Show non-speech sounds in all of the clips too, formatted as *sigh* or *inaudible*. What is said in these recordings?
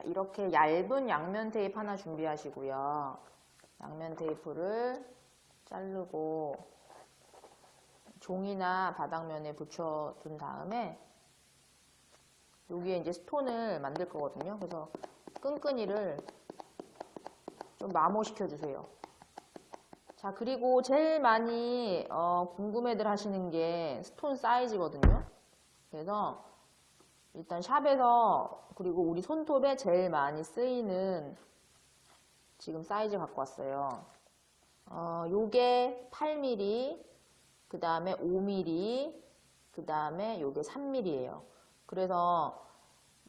자, 이렇게 얇은 양면 테이프 하나 준비하시고요. 양면 테이프를 자르고 종이나 바닥면에 붙여둔 다음에 여기에 이제 스톤을 만들 거거든요. 그래서 끈끈이를 좀 마모시켜 주세요. 자, 그리고 제일 많이 어, 궁금해들 하시는 게 스톤 사이즈거든요. 그래서 일단 샵에서 그리고 우리 손톱에 제일 많이 쓰이는 지금 사이즈 갖고 왔어요. 어, 요게 8mm, 그 다음에 5mm, 그 다음에 요게 3mm예요. 그래서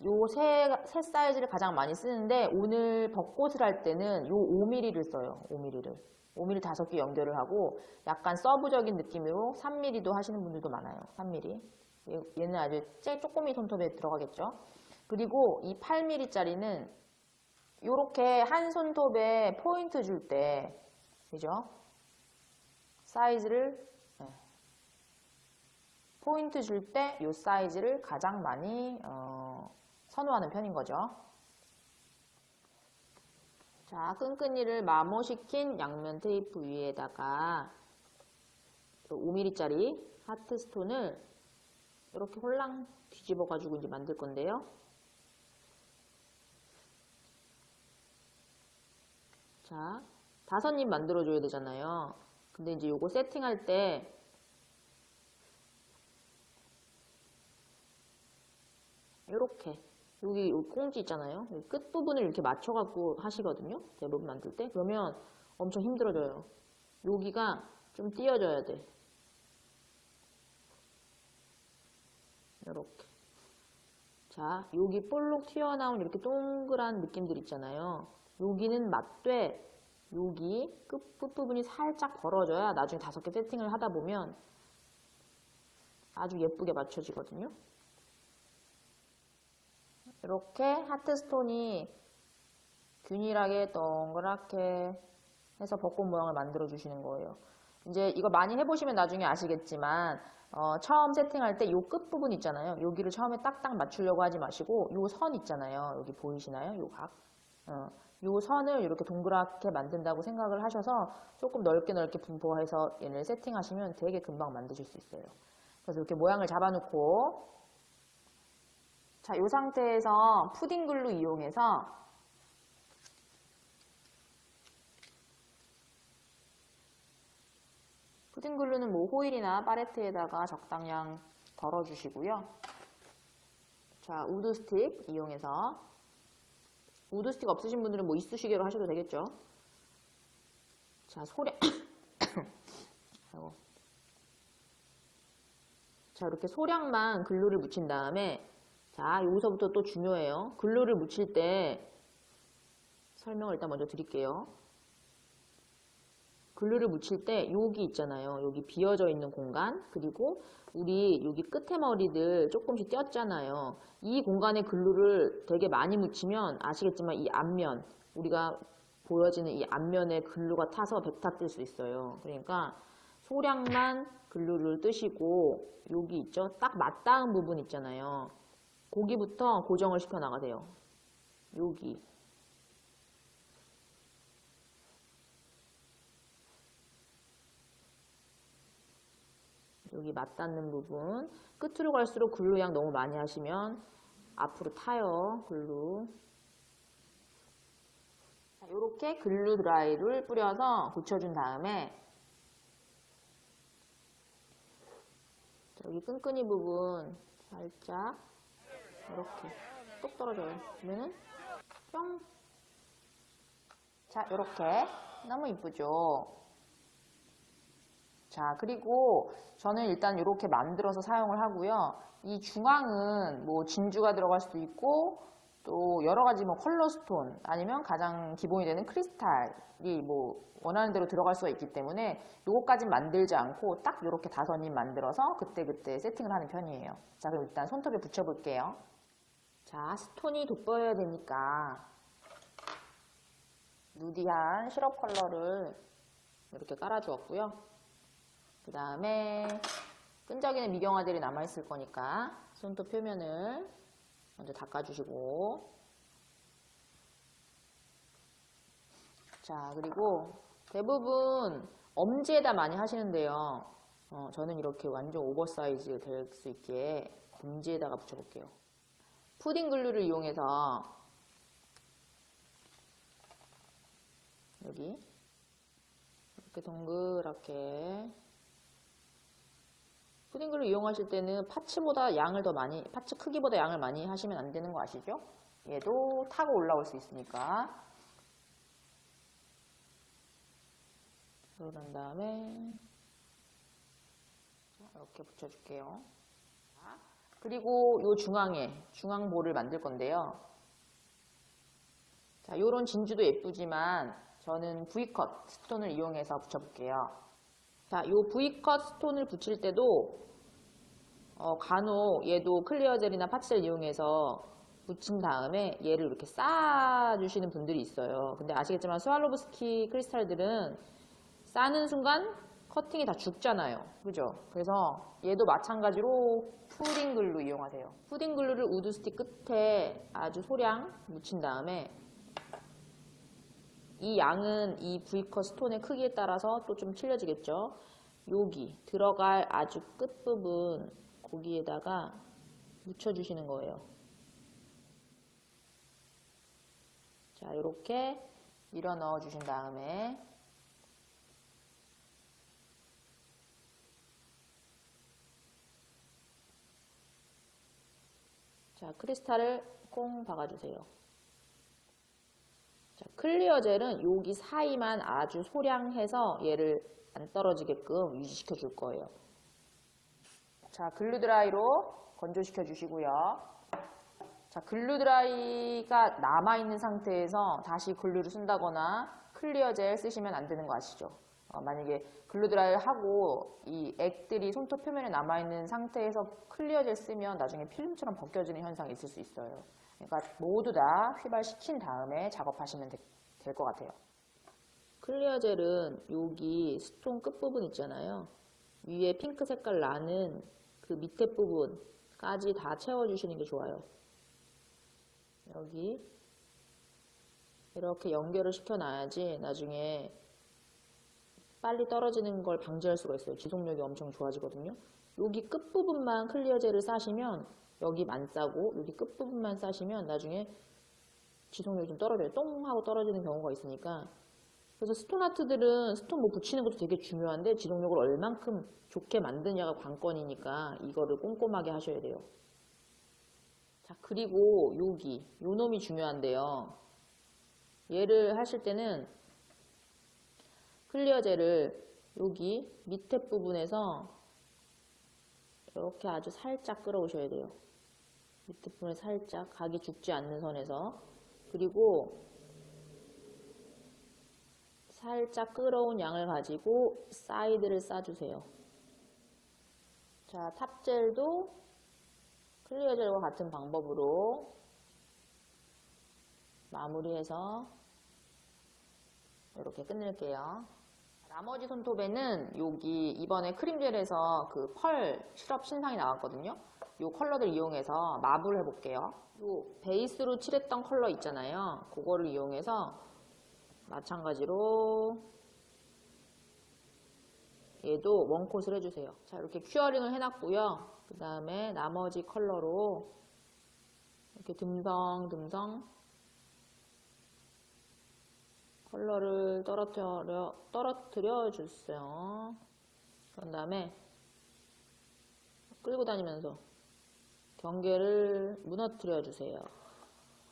요 세, 세 사이즈를 가장 많이 쓰는데 오늘 벚꽃을 할 때는 요 5mm를 써요. 5mm를. 5mm 다섯 개 연결을 하고 약간 서브적인 느낌으로 3mm도 하시는 분들도 많아요. 3mm. 얘- 얘는 아주 제 쪼꼬미 손톱에 들어가겠죠. 그리고 이 8mm짜리는 요렇게 한 손톱에 포인트 줄 때, 그죠? 사이즈를, 네. 포인트 줄때요 사이즈를 가장 많이, 어, 선호하는 편인 거죠. 자, 끈끈이를 마모시킨 양면 테이프 위에다가 5mm짜리 하트 스톤을 이렇게 홀랑 뒤집어 가지고 이제 만들 건데요. 자, 다섯 입 만들어 줘야 되잖아요. 근데 이제 요거 세팅할 때 이렇게 여기 요 꽁지 있잖아요. 끝부분을 이렇게 맞춰갖고 하시거든요. 대부분 만들 때. 그러면 엄청 힘들어져요. 여기가 좀 띄어져야 돼. 이렇게. 자, 여기 볼록 튀어나온 이렇게 동그란 느낌들 있잖아요. 여기는 맞되 여기 끝, 끝부분이 살짝 벌어져야 나중에 다섯 개 세팅을 하다 보면 아주 예쁘게 맞춰지거든요. 이렇게 하트 스톤이 균일하게 동그랗게 해서 벚꽃 모양을 만들어 주시는 거예요. 이제 이거 많이 해보시면 나중에 아시겠지만 어, 처음 세팅할 때이 끝부분 있잖아요. 여기를 처음에 딱딱 맞추려고 하지 마시고 이선 있잖아요. 여기 보이시나요? 요 각. 어, 요 선을 이렇게 동그랗게 만든다고 생각을 하셔서 조금 넓게 넓게 분포해서 얘를 세팅하시면 되게 금방 만드실 수 있어요. 그래서 이렇게 모양을 잡아놓고 자, 이 상태에서 푸딩 글루 이용해서 푸딩 글루는 뭐 호일이나 파레트에다가 적당량 덜어주시고요. 자, 우드 스틱 이용해서 우드 스틱 없으신 분들은 뭐 이쑤시개로 하셔도 되겠죠. 자, 소량. *coughs* 자, 이렇게 소량만 글루를 묻힌 다음에 자, 여기서부터 또 중요해요. 글루를 묻힐 때 설명을 일단 먼저 드릴게요. 글루를 묻힐 때 여기 있잖아요. 여기 비어져 있는 공간 그리고 우리 여기 끝에 머리들 조금씩 띄었잖아요. 이 공간에 글루를 되게 많이 묻히면 아시겠지만 이 앞면 우리가 보여지는 이 앞면에 글루가 타서 백탁 뜰수 있어요. 그러니까 소량만 글루를 뜨시고 여기 있죠. 딱 맞닿은 부분 있잖아요. 고기부터 고정을 시켜 나가세요. 여기. 여기 맞닿는 부분. 끝으로 갈수록 글루 양 너무 많이 하시면 앞으로 타요. 글루. 자, 이렇게 글루 드라이를 뿌려서 붙여준 다음에 여기 끈끈이 부분 살짝 이렇게 똑 떨어져요. 그러면은 뿅. 자, 이렇게 너무 이쁘죠? 자, 그리고 저는 일단 이렇게 만들어서 사용을 하고요. 이 중앙은 뭐 진주가 들어갈 수도 있고 또 여러 가지 뭐 컬러 스톤 아니면 가장 기본이 되는 크리스탈이 뭐 원하는 대로 들어갈 수가 있기 때문에 요거까지 만들지 않고 딱 이렇게 입 만들어서 그때그때 세팅을 하는 편이에요. 자, 그럼 일단 손톱에 붙여볼게요. 자, 스톤이 돋보여야 되니까 누디한 시럽 컬러를 이렇게 깔아주었고요. 그 다음에 끈적이는 미경화들이 남아있을 거니까 손톱 표면을 먼저 닦아주시고 자, 그리고 대부분 엄지에다 많이 하시는데요. 어, 저는 이렇게 완전 오버사이즈 될 수 있게 엄지에다가 붙여볼게요. 푸딩 글루를 이용해서 여기 이렇게 동그랗게 글루 이용하실 때는 파츠보다 양을 더 많이, 파츠 크기보다 양을 많이 하시면 안 되는 거 아시죠? 얘도 타고 올라올 수 있으니까. 그런 다음에 이렇게 붙여줄게요. 그리고 요 중앙에 중앙볼을 만들 건데요. 자, 요런 진주도 예쁘지만 저는 V컷 스톤을 이용해서 붙여볼게요. 자, 요 V컷 스톤을 붙일 때도 어, 간혹 얘도 클리어 젤이나 파츠젤 이용해서 붙인 다음에 얘를 이렇게 쌓아주시는 분들이 있어요. 근데 아시겠지만 스왈로브스키 크리스탈들은 싸는 순간 커팅이 다 죽잖아요. 그죠? 그래서 얘도 마찬가지로 푸딩 글루 이용하세요. 푸딩 글루를 우드 스틱 끝에 아주 소량 묻힌 다음에 이 양은 이 V컷 스톤의 크기에 따라서 또 좀 틀려지겠죠. 여기 들어갈 아주 끝부분 거기에다가 묻혀주시는 거예요. 자, 이렇게 밀어 넣어 주신 다음에 자, 크리스탈을 꽁 박아주세요. 자, 클리어 젤은 여기 사이만 아주 소량해서 얘를 안 떨어지게끔 유지시켜 줄 거예요. 자, 글루 드라이로 건조시켜 주시고요. 자, 글루 드라이가 남아있는 상태에서 다시 글루를 쓴다거나 클리어 젤 쓰시면 안 되는 거 아시죠? 어, 만약에 글루 드라이를 하고 이 액들이 손톱 표면에 남아있는 상태에서 클리어 젤 쓰면 나중에 필름처럼 벗겨지는 현상이 있을 수 있어요. 그러니까 모두 다 휘발시킨 다음에 작업하시면 될 것 같아요. 클리어 젤은 여기 스톤 끝부분 있잖아요. 위에 핑크 색깔 나는 그 밑에 부분까지 다 채워주시는 게 좋아요. 여기 이렇게 연결을 시켜놔야지 나중에 빨리 떨어지는 걸 방지할 수가 있어요. 지속력이 엄청 좋아지거든요. 여기 끝부분만 클리어 젤을 싸시면 여기 만 싸고 여기 끝부분만 싸시면 나중에 지속력이 좀 떨어져요. 똥 하고 떨어지는 경우가 있으니까 그래서 스톤 아트들은 스톤 뭐 붙이는 것도 되게 중요한데 지속력을 얼만큼 좋게 만드냐가 관건이니까 이거를 꼼꼼하게 하셔야 돼요. 자, 그리고 여기 요 놈이 중요한데요. 얘를 하실 때는 클리어 젤을 여기 밑에 부분에서 이렇게 아주 살짝 끌어오셔야 돼요. 밑에 부분에 살짝 각이 죽지 않는 선에서 그리고 살짝 끌어온 양을 가지고 사이드를 싸주세요. 자, 탑젤도 클리어 젤과 같은 방법으로 마무리해서 이렇게 끝낼게요. 나머지 손톱에는 여기 이번에 크림젤에서 그 펄 시럽 신상이 나왔거든요. 이 컬러들 이용해서 마블 해볼게요. 이 베이스로 칠했던 컬러 있잖아요. 그거를 이용해서 마찬가지로 얘도 원콧을 해주세요. 자 이렇게 큐어링을 해놨고요. 그 다음에 나머지 컬러로 이렇게 듬성듬성 컬러를 떨어뜨려, 떨어뜨려 주세요. 그런 다음에 끌고 다니면서 경계를 무너뜨려 주세요.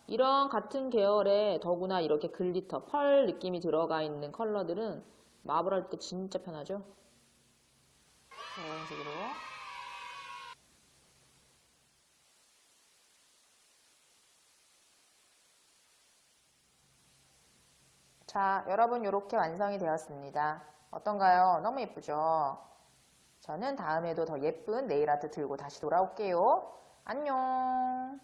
이런 같은 계열의 더구나 이렇게 글리터, 펄 느낌이 들어가 있는 컬러들은 마블할 때 진짜 편하죠? 자, 이런 식으로. 자, 여러분 이렇게 완성이 되었습니다. 어떤가요? 너무 예쁘죠? 저는 다음에도 더 예쁜 네일 아트 들고 다시 돌아올게요. 안녕!